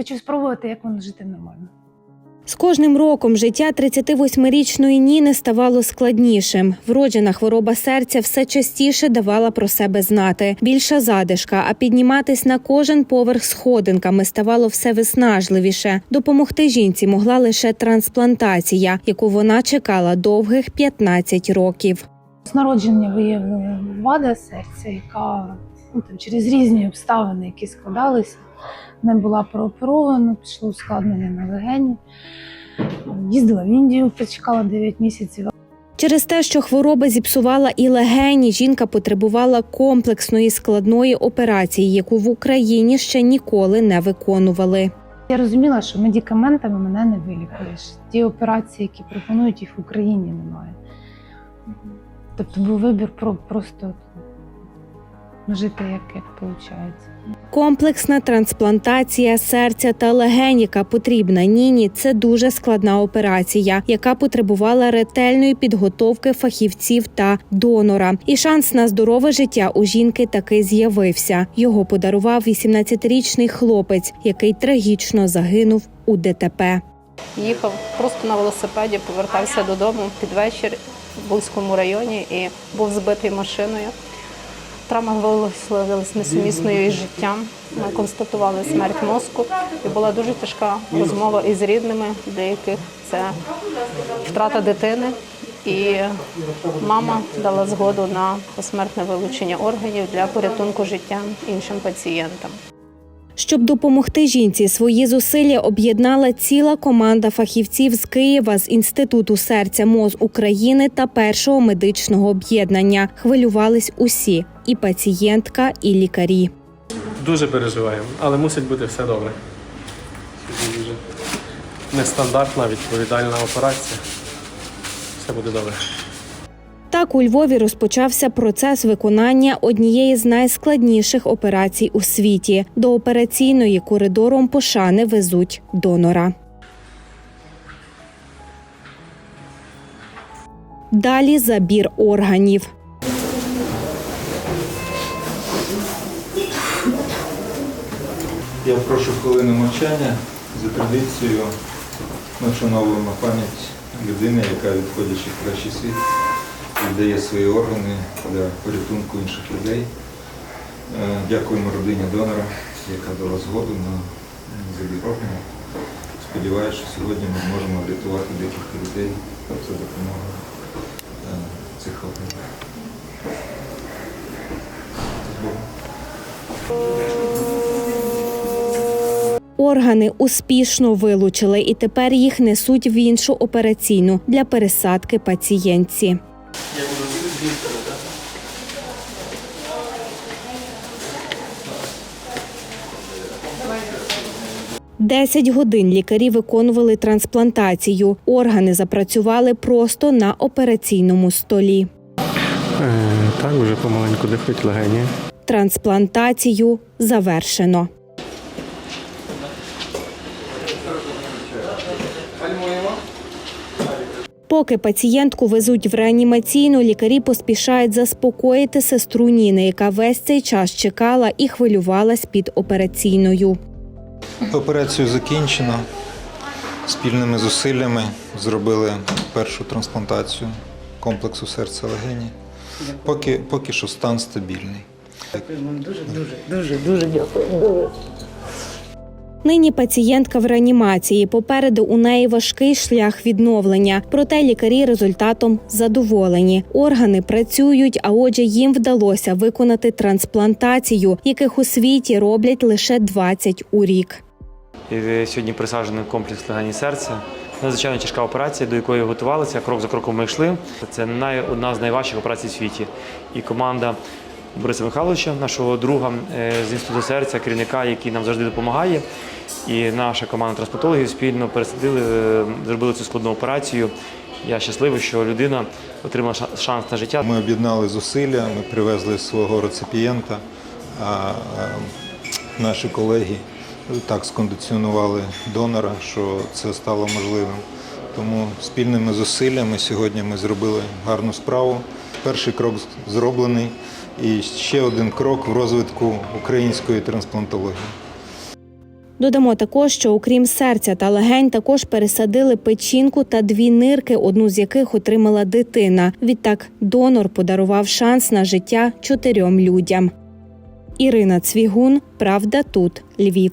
Хочу спробувати, як воно жити нормально. З кожним роком життя 38-річної Ніни ставало складнішим. Вроджена хвороба серця все частіше давала про себе знати. Більша задишка, а підніматись на кожен поверх сходинками ставало все виснажливіше. Допомогти жінці могла лише трансплантація, яку вона чекала довгих 15 років. З народження виявили вада серця, яка ну, там, через різні обставини, які складалися, не була прооперована, пішло ускладнення на легені. Їздила в Індію, почекала 9 місяців. Через те, що хвороба зіпсувала і легені, жінка потребувала комплексної складної операції, яку в Україні ще ніколи не виконували. Я розуміла, що медикаментами мене не вилікуєш. Ті операції, які пропонують, їх в Україні немає. Тобто був вибір про просто жити, як, як виходить. Комплексна трансплантація серця та легень, яка потрібна Ніні, це дуже складна операція, яка потребувала ретельної підготовки фахівців та донора. І шанс на здорове життя у жінки таки з'явився. Його подарував 18-річний хлопець, який трагічно загинув у ДТП. Їхав просто на велосипеді, повертався додому під вечір в Бузькому районі і був збитий машиною. Травма виявилася несумісною із життям. Ми констатували смерть мозку і була дуже тяжка розмова із рідними, для яких це втрата дитини. І мама дала згоду на посмертне вилучення органів для порятунку життя іншим пацієнтам. Щоб допомогти жінці, свої зусилля об'єднала ціла команда фахівців з Києва з інституту серця МОЗ України та першого медичного об'єднання. Хвилювались усі і пацієнтка, і лікарі. Дуже переживаємо, але мусить бути все добре. Дуже нестандартна, відповідальна операція. Все буде добре. Так у Львові розпочався процес виконання однієї з найскладніших операцій у світі. До операційної коридором пошани везуть донора. Далі забір органів. Я прошу хвилину мовчання за традицією. Ми вшановуємо пам'ять людини, яка, відходячи в кращий світ, віддає свої органи для порятунку інших людей. Е, Дякуємо родині донора, яка дала згоду на забір органів. Сподіваюся, що сьогодні ми зможемо врятувати декілька людей за допомогою е, цих органів. Органи успішно вилучили і тепер їх несуть в іншу операційну для пересадки пацієнтці. Десять годин лікарі виконували трансплантацію. Органи запрацювали просто на операційному столі. Е, так, вже помаленьку дихають легені. Трансплантацію завершено. Поки пацієнтку везуть в реанімаційну, лікарі поспішають заспокоїти сестру Ніни, яка весь цей час чекала і хвилювалась під операційною. Операцію закінчено. Спільними зусиллями зробили першу трансплантацію комплексу серця легені. Поки, поки що стан стабільний. Нині пацієнтка в реанімації. Попереду у неї важкий шлях відновлення. Проте лікарі результатом задоволені. Органи працюють, а отже, їм вдалося виконати трансплантацію, яких у світі роблять лише 20 у рік. Сьогодні присаджений комплекс легені серця. Надзвичайно тяжка операція, до якої готувалися. Крок за кроком ми йшли. Це одна з найважчих операцій в світі. І команда Бориса Михайловича, нашого друга е, з інституту серця, керівника, який нам завжди допомагає. І наша команда трансплантологів спільно пересадили, е, зробили цю складну операцію. Я щасливий, що людина отримала шанс на життя. Ми об'єднали зусилля, ми привезли свого реципієнта, а наші колеги так скондиціонували донора, що це стало можливим. Тому спільними зусиллями сьогодні ми зробили гарну справу. Перший крок зроблений і ще один крок в розвитку української трансплантології. Додамо також, що окрім серця та легень, також пересадили печінку та дві нирки, одну з яких отримала дитина. Відтак донор подарував шанс на життя чотирьом людям. Ірина Цвігун, Правда тут, Львів.